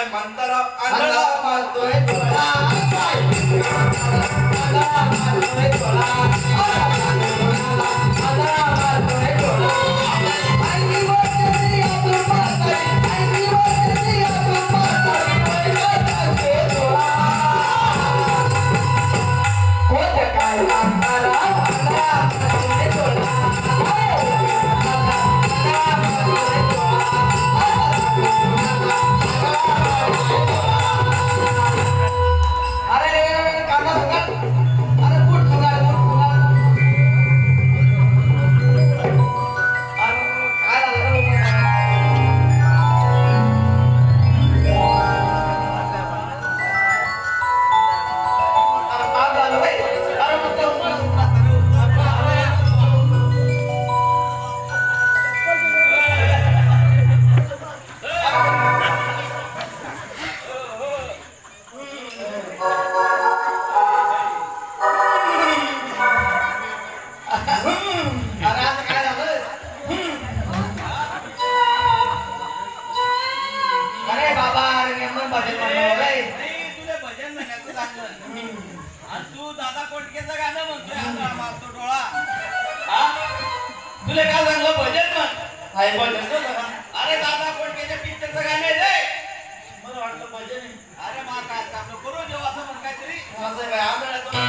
शांताराम आंधळा आंधळा मारतोय डोळा आंधळा मारतोय डोळा आंधळा मारतोय अरे आता काय झालं अरे बाबा अरे तुला भजन म्हणायचं आणि तू दादा कोटकेचं मारतो डोळा तुला काय सांगलं भजन म्हण आहे अरे दादा कोटकेच्या पिक्चरचं गाणं आहे रे मला भजन अरे मा काय काम करू देऊ असं म्हण काहीतरी असं काय आंधळा